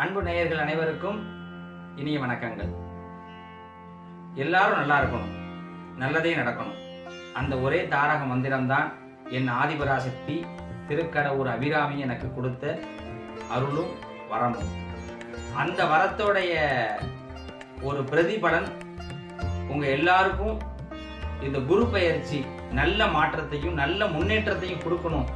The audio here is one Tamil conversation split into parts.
அன்பு நேயர்கள் அனைவருக்கும் இனிய வணக்கங்கள். எல்லாரும் நல்லா இருக்கணும். நல்லதே நடக்கணும். அந்த ஒரே தாரக மந்திரம்தான் என் ஆதிபராசக்தி திருக்கடவுர் அபிராமி எனக்கு கொடுத்த அருளும் வரமும். அந்த வரத்தோடைய ஒரு பிரதிபலன் உங்க எல்லாருக்கும் இந்த குரு பயிற்சி நல்ல மாற்றத்தையும் நல்ல முன்னேற்றத்தையும் கொடுக்கணும்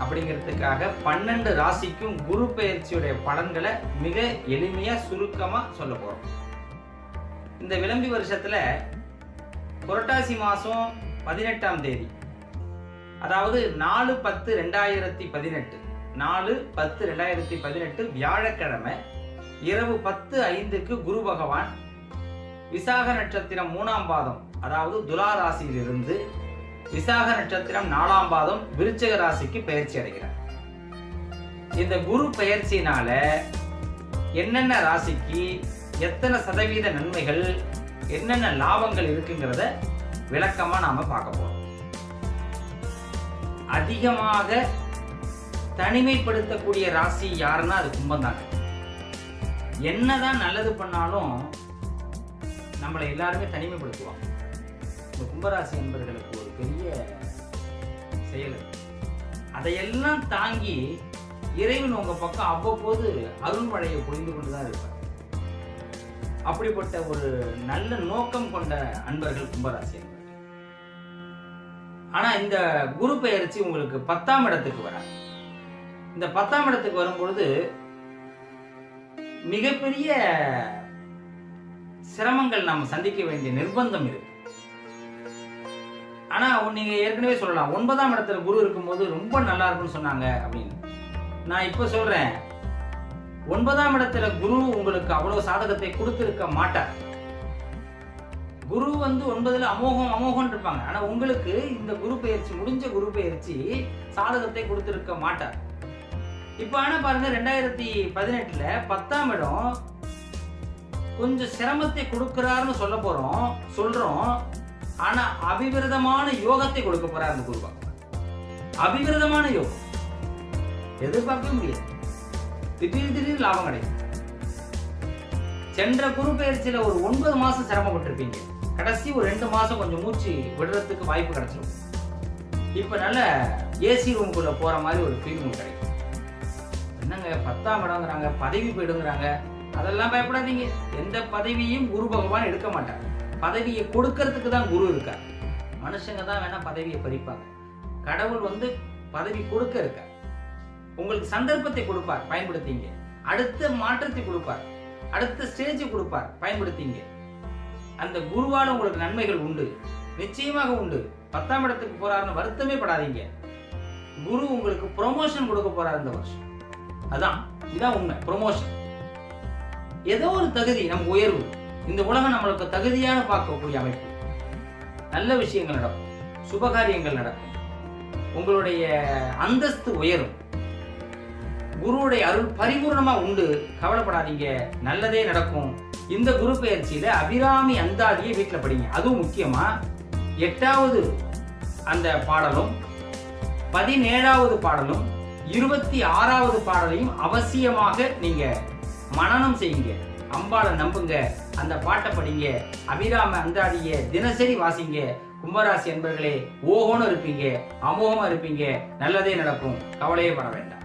அப்படிங்கிறதுக்காக பன்னெண்டு ராசிக்கும் குரு பயிற்சியுடைய பலன்களை மிக எளிமையா சுருக்கமா சொல்ல போறோம். இந்த விளம்பி வருஷத்துல புரட்டாசி மாசம் பதினெட்டாம் தேதி அதாவது நாலு பத்து ரெண்டாயிரத்தி பதினெட்டு நாலு பத்து ரெண்டாயிரத்தி பதினெட்டு வியாழக்கிழமை இரவு பத்து ஐந்துக்கு குரு பகவான் விசாக நட்சத்திரம் மூணாம் பாதம் அதாவது துலா ராசியிலிருந்து விசாக நட்சத்திரம் நாலாம் பாதம் விருச்சிக ராசிக்கு பயிற்சி அடைகிறார். இந்த குரு பயிற்சியினால என்னென்ன ராசிக்கு எத்தனை சதவீத நன்மைகள் என்னென்ன லாபங்கள் இருக்குங்கிறத விளக்கமா நாம பார்க்க போறோம். அதிகமாக தனிமைப்படுத்தக்கூடிய ராசி யாருன்னா அது கும்பம் தாங்க என்னதான் நல்லது பண்ணாலும் நம்மளை எல்லாருமே தனிமைப்படுத்துவாங்க. இந்த கும்பராசி என்பவர்களுக்கு அதையெல்லாம் தாங்கி இறைவன் உங்க பக்கம் அவ்வப்போது அருள்மழையை பொழிந்து கொண்டுதான் இருப்பார். அப்படிப்பட்ட ஒரு நல்ல நோக்கம் கொண்ட அன்பர்கள் கும்பராசி ஆனா இந்த குரு பெயர்ச்சி உங்களுக்கு பத்தாம் இடத்துக்கு வர இந்த பத்தாம் இடத்துக்கு வரும்பொழுது மிகப்பெரிய சிரமங்கள் நாம் சந்திக்க வேண்டிய நிர்பந்தம் இருக்கு. ஆனா நீங்க ஏற்கனவே சொல்லலாம். ஒன்பதாம் இடத்துல குரு இருக்கும்போது ரொம்ப நல்லா இருக்கும்னு சொன்னாங்க அப்படின்னு. நான் இப்ப சொல்றேன். ஒன்பதாம் இடத்துல குரு உங்களுக்கு அவ்வளவு சாதகத்தை கொடுத்திருக்க மாட்டார். குரு வந்து ஒன்பதுல அமோகம் அமோகம் இருப்பாங்க. ஆனா உங்களுக்கு இந்த குரு பயிற்சி முடிஞ்ச குரு பயிற்சி சாதகத்தை கொடுத்திருக்க மாட்டார். இப்ப ஆனா பாருங்க ரெண்டாயிரத்தி பதினெட்டுல பத்தாம் இடம் கொஞ்சம் சிரமத்தை கொடுக்கிறாருன்னு சொல்ல போறோம் சொல்றோம். ஆனா அபிவிரதமான யோகத்தை கொடுக்க போறாரு அந்த குரு பகவான். அபிவிரதமான யோகம். எதிர்பார்க்க முடியாது. திடீர் திடீர் லாபம் கிடைக்கும். சென்ற குரு பயிற்சியில ஒரு ஒன்பது மாசம் சிரமப்பட்டிருப்பீங்க. கடைசி ஒரு ரெண்டு மாசம் கொஞ்சம் மூச்சு விடுறதுக்கு வாய்ப்பு கிடைச்சிடும் இப்ப நல்ல ஏசி ரூமுக்குள்ள போற மாதிரி ஒரு ஃபீல் கிடைக்கும். என்னங்க பத்தாம் இடங்கிறாங்க பதவி போயிடுங்கிறாங்க. அதெல்லாம் பயப்படாதீங்க. எந்த பதவியும் குரு பகவான் எடுக்க மாட்டாங்க பதவியை கொடுக்கறதுக்கு தான் குரு இருக்கார். மனுஷங்க தான் வேணா பதவியை பறிப்பாங்க. கடவுள் வந்து பதவி கொடுக்க இருக்கார். உங்களுக்கு சந்தர்ப்பத்தை கொடுப்பார் பயன்படுத்திங்க. அடுத்த மாற்றத்தை கொடுப்பார். அடுத்த ஸ்டேஜ் கொடுப்பார் பயன்படுத்திங்க. அந்த குருவால உங்களுக்கு நன்மைகள் உண்டு. நிச்சயமாக உண்டு. பத்தாம் இடத்துக்கு போறாருன்னு வருத்தமே படாதீங்க. குரு உங்களுக்கு ப்ரொமோஷன் கொடுக்க போறாரு இந்த வருஷம். அதான் இதான் உண்மை ப்ரொமோஷன் ஏதோ ஒரு தகுதி நம்ம உயர்வு. இந்த உலகம் நம்மளுக்கு தகுதியான பார்க்கக்கூடிய அமைப்பு. நல்ல விஷயங்கள் நடக்கும். சுபகாரியங்கள் நடக்கும். உங்களுடைய அந்தஸ்து உயரும். குருவுடைய அருள் பரிபூர்ணமா உண்டு. கவலைப்படாதீங்க. நல்லதே நடக்கும். இந்த குரு பெயர்ச்சியில அபிராமி அந்தாதியை வீட்டுல படிங்க. அதுவும் முக்கியமா எட்டாவது அந்த பாடலும் பதினேழாவது பாடலும் இருபத்தி ஆறாவது பாடலையும் அவசியமாக நீங்க மனநம் செய்யுங்க. அம்பாளை நம்புங்க. அந்த பாட்டை படிங்க. அபிராம அந்தாதிய தினசரி வாசிங்க. கும்பராசி என்பர்களே ஓஹோன்னு இருப்பீங்க அமோகமா இருப்பீங்க. நல்லதே நடக்கும். கவலையே பட வேண்டாம்.